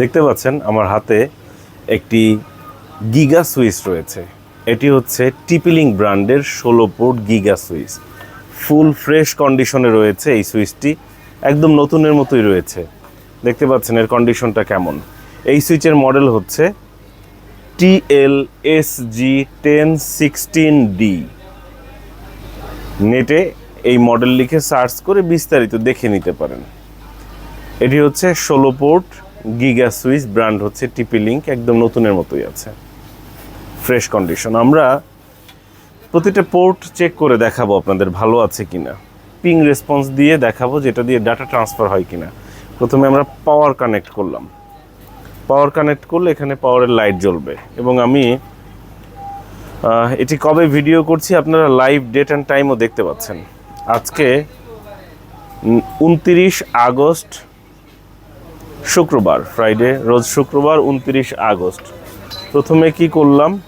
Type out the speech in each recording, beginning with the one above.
দেখতে পাচ্ছেন আমার হাতে একটি গিগা সুইচ রয়েছে। এটি হচ্ছে টিপিলিং ব্র্যান্ডের ষোলো port giga switch. Full fresh কন্ডিশনে রয়েছে এই সুইচটি, একদম নতুনের মতোই রয়েছে। দেখতে পাচ্ছেন এর কন্ডিশনটা কেমন। এই সুইচের মডেল হচ্ছে TL S G ten sixteen D. নেটে এই মডেল লিখে সার্চ করে বিস্তারিত দেখে নিতে পারেন। এটি হচ্ছে ষোলো পোর্ট গিগা সুইচ ব্র্যান্ড হচ্ছে টিপি লিঙ্ক একদম নতুনের মতোই আছে। ফ্রেশ কন্ডিশন আমরা প্রতিটা পোর্ট চেক করে দেখাবো আপনাদের ভালো আছে কিনা। পিং রেসপন্স দিয়ে দেখাবো যেটা দিয়ে ডাটা ট্রান্সফার হয় কিনা। প্রথমে আমরা পাওয়ার কানেক্ট করলাম। পাওয়ার কানেক্ট করলে এখানে পাওয়ারের লাইট জ্বলবে। এবং আমি এটি কবে ভিডিও করছি আপনারা লাইভ ডেট অ্যান্ড টাইমও দেখতে পাচ্ছেন। আজকে উনতিরিশ আগস্ট শুক্রবার ফ্রাইডে রোজ শুক্রবার, উনতিরিশ আগস্ট। প্রথমে কি করলাম?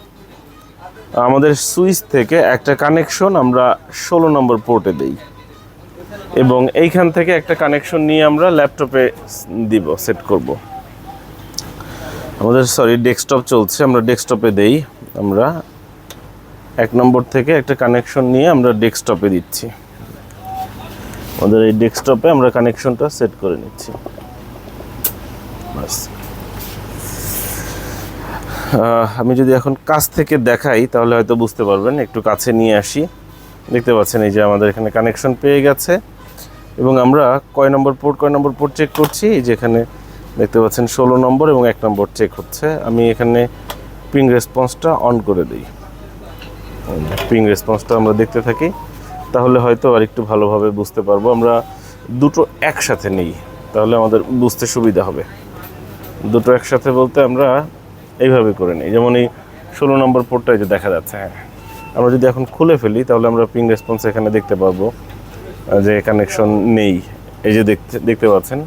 আমাদের সুইচ থেকে একটা কানেকশন আমরা ষোলো নম্বর পোর্টে দেই। এবং এইখান থেকে একটা কানেকশন নিয়ে আমরা ল্যাপটপে দিব, সেট করব। আমাদের সরি ডেস্কটপ চলছে, আমরা ডেস্কটপে দেই। আমরা এক নম্বর থেকে একটা কানেকশন নিয়ে আমরা ডেস্কটপে দিচ্ছি। আমাদের এই ডেস্কটপে আমরা কানেকশনটা সেট করে নিচ্ছি। আমি যদি এখন কাছ থেকে দেখাই, তাহলে হয়তো বুঝতে পারবেন, একটু কাছে নিয়ে আসি। দেখতে পাচ্ছেন এই যে আমাদের এখানে কানেকশন পেয়ে গেছে। এবং আমরা কয় নম্বর পোর্ট কয় নম্বর পোর্ট চেক করছি? এই যে এখানে দেখতে পাচ্ছেন ষোলো নম্বর এবং এক নম্বর চেক হচ্ছে। আমি এখানে পিং রেসপন্সটা অন করে দিই। পিং রেসপন্সটা আমরা দেখতে থাকি। তাহলে হয়তো আর একটু ভালোভাবে বুঝতে পারব। আমরা দুটো একসাথে নিই, তাহলে আমাদের বুঝতে সুবিধা হবে। দুটো একসাথে বলতে আমরা এইভাবে করে নিই। যেমন এই ষোলো নম্বর পোর্টটা যে দেখা যাচ্ছে হ্যাঁ। আমরা যদি এখন খুলে ফেলি তাহলে আমরা পিং রেসপন্স এখানে দেখতে আহ, যে কানেকশন নেই। এই যে দেখতে দেখতে পাচ্ছেন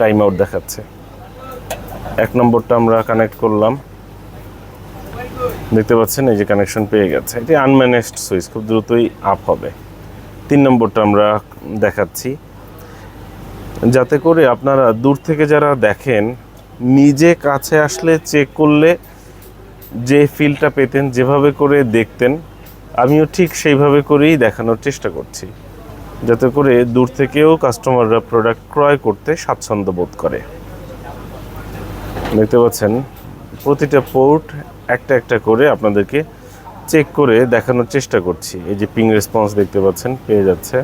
টাইম আউট দেখাচ্ছে। এক নম্বরটা আমরা কানেক্ট করলাম। দেখতে পাচ্ছেন এই যে কানেকশন পেয়ে গেছে। এটি আনম্যানেজড সুইচ খুব দ্রুতই আপ হবে। তিন নম্বরটা আমরা দেখাচ্ছি। যাতে করে আপনারা দূর থেকে যারা দেখেন নিজে কাছে আসলে চেক করলে যে ফিলটা পেতেন, যেভাবে করে দেখতেন, আমিও ঠিক সেইভাবে করেই দেখানোর চেষ্টা করছি। যাতে করে দূর থেকেও কাস্টমাররা প্রোডাক্ট ক্রয় করতে স্বাচ্ছন্দ্য বোধ করে। দেখতে পাচ্ছেন, প্রতিটা পোর্ট একটা একটা করে আপনাদেরকে চেক করে দেখানোর চেষ্টা করছি। এই যে পিং রেসপন্স দেখতে পাচ্ছেন, পেয়ে যাচ্ছে।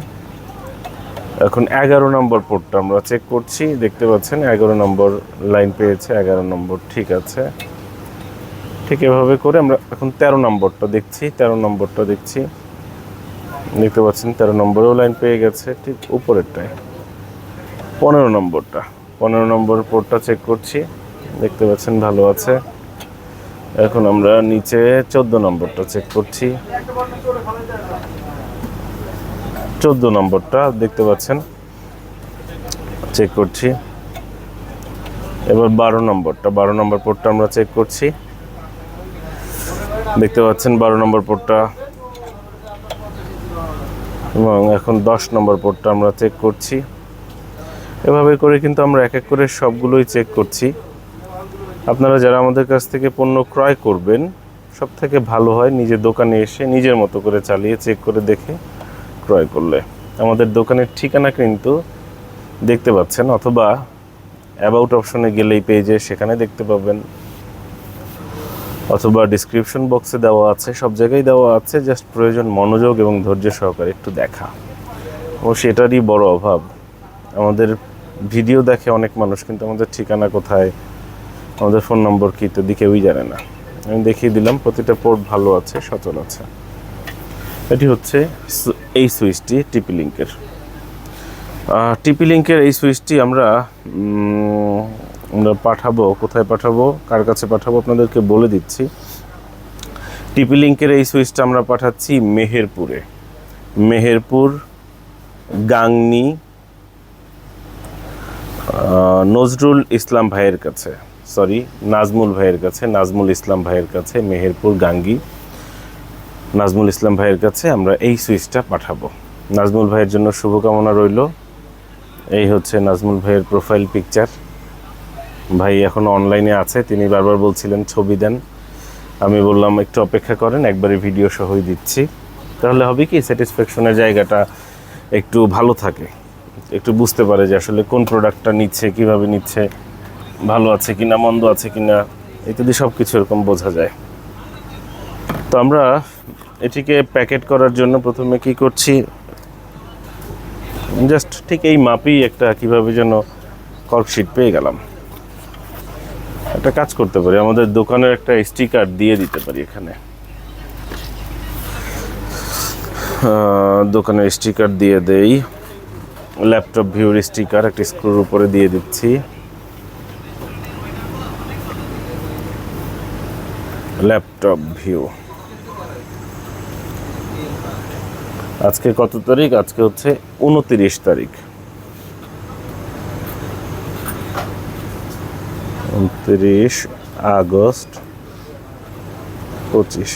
এখন এগারো নম্বর পোর্টটা আমরা চেক করছি। দেখতে পাচ্ছেন, এগারো নম্বর লাইন পেয়েছে, এগারো নম্বর ঠিক আছে। ঠিক এভাবে করে আমরা এখন তেরো নম্বরটা দেখছি, তেরো নম্বরটা দেখছি। দেখতে পাচ্ছেন, তেরো নম্বরেও লাইন পেয়ে গেছে, ঠিক উপরেরটায়। পনেরো নম্বরটা, পনেরো নম্বর পোর্টটা চেক করছি। দেখতে পাচ্ছেন, ভালো আছে। এখন আমরা নিচে চোদ্দ নম্বরটা চেক করছি। চোদ্দ নম্বরটা দেখতে পাচ্ছেন। চেক করছি। এবার বারো নম্বরটা, বারো নম্বর পোর্টটা আমরা চেক করছি। দেখতে পাচ্ছেন বারো নম্বর পোর্টটা। এবং এখন দশ নম্বর পোর্টটা আমরা চেক করছি। এভাবে করে কিন্তু আমরা এক এক করে সবগুলোই চেক করছি। আপনারা যারা আমাদের কাছ থেকে পণ্য ক্রয় করবেন সব থেকে ভালো হয় নিজের দোকানে এসে নিজের মতো করে চালিয়ে চেক করে দেখে। ক্রয় করলে। আমাদের দোকানের ঠিকানা কিন্তু দেখতে পাচ্ছেন অথবা অ্যাবাউট অপশনে গেলেই পেজে সেখানে দেখতে পাবেন। অথবা ডিসক্রিপশন বক্সে দেওয়া আছে, সব জায়গায় দেওয়া আছে জাস্ট প্রয়োজন মনোযোগ এবং ধৈর্য সহকারে একটু দেখা। ও সেটারই বড় অভাব, আমাদের ভিডিও দেখে অনেক মানুষ কিন্তু আমাদের ঠিকানা কোথায়, আমাদের ফোন নম্বর কি তো কেউই জানে না। আমি দেখিয়ে দিলাম, প্রতিটা পোর্ট ভালো আছে, সচল আছে। এটি হচ্ছে এই সুইচটি টিপি লিঙ্কের। টিপি লিঙ্কের এই সুইচটি আমরা আমরা পাঠাবো, কোথায় পাঠাবো, কার কাছে পাঠাবো আপনাদেরকে বলে দিচ্ছি। টিপি লিঙ্কের এই সুইচটা আমরা পাঠাচ্ছি মেহেরপুরে। মেহেরপুর, গাংনি নজরুল ইসলাম ভাইয়ের কাছে সরি নাজমুল ভাইয়ের কাছে, নাজমুল ইসলাম ভাইয়ের কাছে মেহেরপুর গাঙ্গি নাজমুল ইসলাম ভাইয়ের কাছে আমরা এই সুইচটা পাঠাবো। নাজমুল ভাইয়ের জন্য শুভকামনা রইল। এই হচ্ছে নাজমুল ভাইয়ের প্রোফাইল পিকচার। ভাই এখন অনলাইনে আছে, তিনি বারবার বলছিলেন ছবি দেন। আমি বললাম, একটু অপেক্ষা করেন, একবারে ভিডিও সহই দিচ্ছি। তাহলে হবে কি, স্যাটিসফ্যাকশনের জায়গাটা একটু ভালো থাকে। একটু বুঝতে পারে যে আসলে কোন প্রোডাক্টটা নিচ্ছে, কীভাবে নিচ্ছে, ভালো আছে কিনা, মন্দ আছে কিনা, ইত্যাদি সব কিছু এরকম বোঝা যায়। তো আমরা এটিকে প্যাকেট করার জন্য প্রথমে কি করছি? জাস্ট ঠিক এই মাপেই একটা কীভাবে যেন কর্কশিট পেয়ে গেলাম। একটা কাজ করতে পারি, আমাদের দোকানের একটা স্টিকার দিয়ে দিতে পারি এখানে। দোকানের স্টিকার দিয়ে দেই। ল্যাপটপ ভিউর স্টিকার একটা স্ক্রুর উপরে দিয়ে দিচ্ছি। ল্যাপটপ ভিউ আজকে কত তারিখ? আজকে হচ্ছে উনতিরিশ তারিখ। উনত্রিশ আগস্ট পঁচিশ।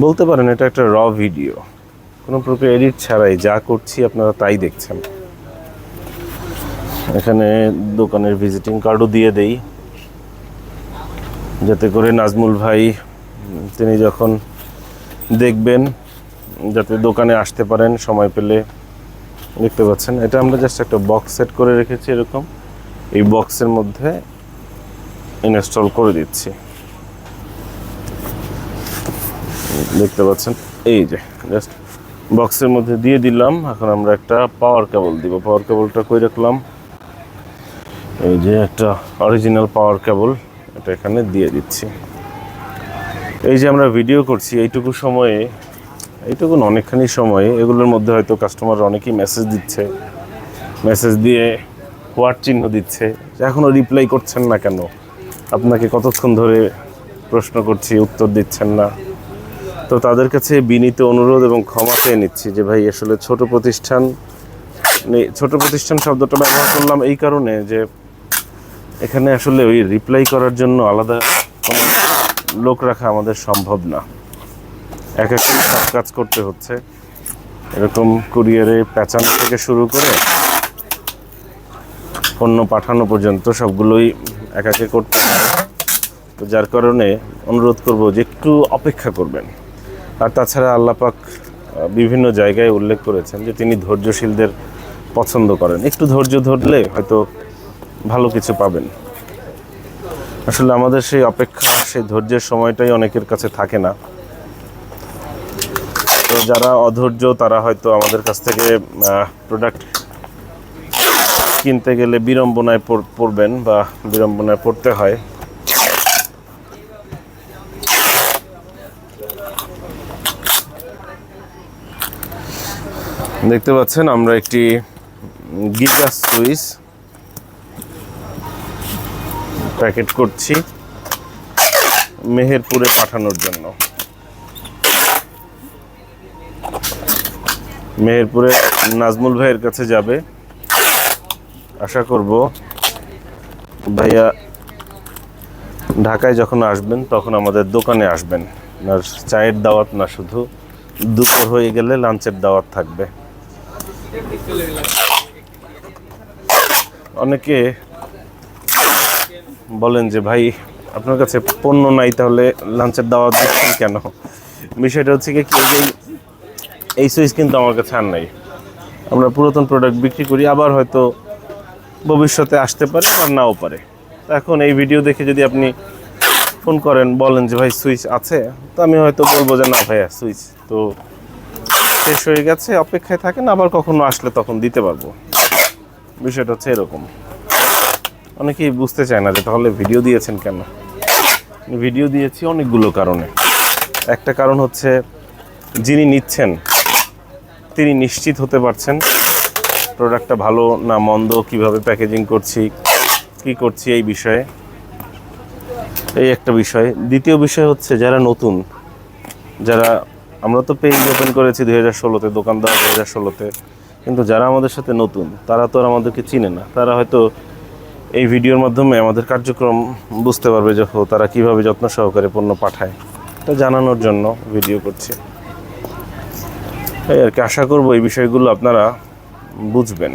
বলতে পারেন, এটা একটা র ভিডিও। কোনো প্রকার এডিট ছাড়াই যা করছি আপনারা তাই দেখছেন। এখানে দোকানের ভিজিটিং কার্ডও দিয়ে দেই। যাতে করে নাজমুল ভাই, তিনি যখন দেখবেন যাতে দোকানে আসতে পারেন, সময় পেলে। দেখতে পাচ্ছেন, এটা আমরা জাস্ট একটা বক্স সেট করে রেখেছি এরকম। এই বক্সের মধ্যে ইনস্টল করে দিচ্ছি। দেখতে পাচ্ছেন, এই যে জাস্ট বক্সের মধ্যে দিয়ে দিলাম। এখন আমরা একটা পাওয়ার কেবল দিব। পাওয়ার কেবলটা কই রাখলাম? এই যে একটা অরিজিনাল পাওয়ার কেবল এটা এখানে দিয়ে দিচ্ছি। এই যে আমরা ভিডিও করছি, এইটুকু সময়ে এইটুকু অনেকখানি সময়। এগুলোর মধ্যে হয়তো কাস্টমার অনেকেই মেসেজ দিচ্ছে। মেসেজ দিয়ে হোয়াট চিহ্ন দিচ্ছে। এখনও রিপ্লাই করছেন না কেন? আপনাকে কতক্ষণ ধরে প্রশ্ন করছি, উত্তর দিচ্ছেন না। তো তাদের কাছে বিনীত অনুরোধ এবং ক্ষমা চেয়ে নিচ্ছি যে, ভাই, আসলে ছোট প্রতিষ্ঠান ছোট প্রতিষ্ঠান শব্দটা ব্যবহার করলাম এই কারণে যে, এখানে আসলে ওই রিপ্লাই করার জন্য আলাদা কোনো লোক রাখা আমাদের সম্ভব না। এক এক সব কাজ করতে হচ্ছে। এরকম কুরিয়ারে পেঁচানো থেকে শুরু করে পণ্য পাঠানো পর্যন্ত সবগুলোই একাকে করতে হয় তো যার কারণে অনুরোধ করব যে একটু অপেক্ষা করবেন। আর তাছাড়া আল্লাপাক বিভিন্ন জায়গায় উল্লেখ করেছেন যে তিনি ধৈর্যশীলদের পছন্দ করেন। একটু ধৈর্য ধরলে হয়তো ভালো কিছু পাবেন। আসলে আমাদের সেই অপেক্ষা, সেই ধৈর্যের সময়টাই অনেকের কাছে থাকে না। তো যারা অধৈর্য, তারা হয়তো আমাদের কাছ থেকে প্রোডাক্ট কিনতে গেলে বিড়ম্বনায় পড়- পড়বেন বা বিড়ম্বনায় পড়তে হয়। দেখতে পাচ্ছেন আমরা একটি গিজা সুইচ প্যাকেট করছি মেহেরপুরে পাঠানোর জন্য। মেহেরপুরে নাজমুল ভাইয়ের কাছে যাবে। আশা করব ভাইয়া ঢাকায় যখন আসবেন তখন আমাদের দোকানে আসবেন। আর চায়ের দাওয়াত না শুধু দুপুর হয়ে গেলে লাঞ্চের দাওয়াত থাকবে। অনেকে বলেন যে ভাই আপনার কাছে পণ্য নাই তাহলে লাঞ্চের দাওয়াত দিচ্ছেন কেন? বিষয়টা হচ্ছে কি কি, এই সুইচ কিন্তু আমার কাছে আর নাই। আমরা পুরাতন প্রোডাক্ট বিক্রি করি, আবার হয়তো ভবিষ্যতে আসতে পারে আর নাও পারে। এখন এই ভিডিও দেখে যদি আপনি ফোন করেন, বলেন যে ভাই সুইচ আছে, তো আমি হয়তো বলব যে না ভাইয়া, সুইচ তো শেষ হয়ে গেছে, অপেক্ষায় থাকেন, আবার কখনো আসলে তখন দিতে পারব। বিষয়টা হচ্ছে এরকম। অনেকেই বুঝতে চায় না যে তাহলে ভিডিও দিয়েছেন কেন? ভিডিও দিয়েছি অনেকগুলো কারণে। একটা কারণ হচ্ছে যিনি নিচ্ছেন তিনি নিশ্চিত হতে পারছেন প্রোডাক্টটা ভালো না মন্দ কীভাবে প্যাকেজিং করছি কি করছি এই বিষয়ে। এই একটা বিষয়। দ্বিতীয় বিষয় হচ্ছে যারা নতুন যারা আমরা তো পেজ ওপেন করেছি দুই হাজার ষোলোতে দোকান দেওয়া দুই হাজার ষোলোতে কিন্তু যারা আমাদের সাথে নতুন তারা তো আর আমাদেরকে চিনে না। তারা হয়তো এই ভিডিওর মাধ্যমে আমাদের কার্যক্রম বুঝতে পারবে যে হো, তারা কীভাবে যত্ন সহকারে পণ্য পাঠায়। এটা জানানোর জন্য ভিডিও করছি। এই আর কি আশা করব এই বিষয়গুলো আপনারা বুঝবেন।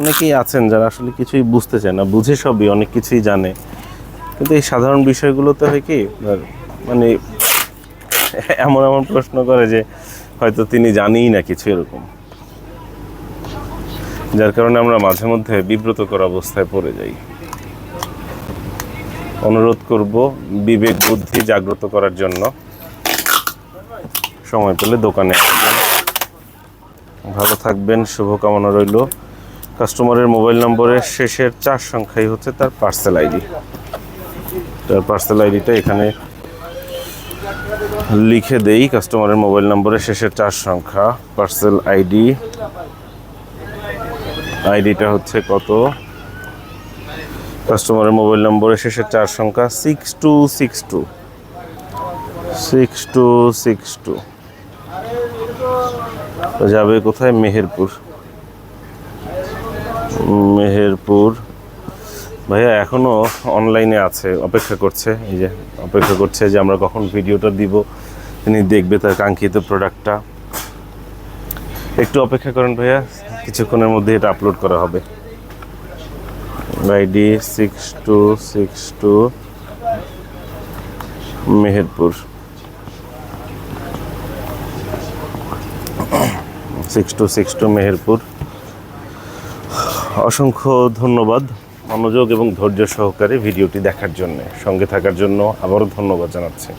অনেকেই আছেন যারা আসলে কিছুই বুঝতে চায় না, বুঝে সবই, অনেক কিছুই জানে। কিন্তু এই সাধারণ বিষয়গুলোতে হয় কি মানে এমন এমন প্রশ্ন করে যে হয়তো তিনি জানিই না কিছু এরকম। যার কারণে আমরা মাঝে মধ্যে বিব্রতকর অবস্থায় পড়ে যাই। অনুরোধ করব বিবেক বুদ্ধি জাগ্রত করার জন্য। সময় পেলে দোকানে ভালো থাকবেন, শুভকামনা রইল। কাস্টমারের মোবাইল নম্বরের শেষের চার সংখ্যাই হচ্ছে তার পার্সেল আইডি। তার পার্সেল আইডিটা এখানে লিখে দেই। কাস্টমারের মোবাইল নম্বরের শেষের চার সংখ্যা, পার্সেল আইডি। আইডিটা হচ্ছে কত? কাস্টমারের মোবাইল নম্বরের শেষের চার সংখ্যা six two six two six two six two যাবে কোথায়? মেহেরপুর। মেহেরপুর। ভাইয়া এখনও অনলাইনে আছে, অপেক্ষা করছে। এই যে, অপেক্ষা করছে যে আমরা কখন ভিডিওটা দিব। তিনি দেখবে তার কাঙ্ক্ষিত প্রোডাক্টটা একটু অপেক্ষা করেন ভাইয়া, কিছুক্ষণের মধ্যে এটা আপলোড করা হবে। ID six two six two Meherpur. Six two six two Meherpur. অসংখ্য ধন্যবাদ মনোযোগ এবং ধৈর্য সহকারে ভিডিওটি দেখার জন্য। সঙ্গে থাকার জন্য আবারও ধন্যবাদ জানাচ্ছি।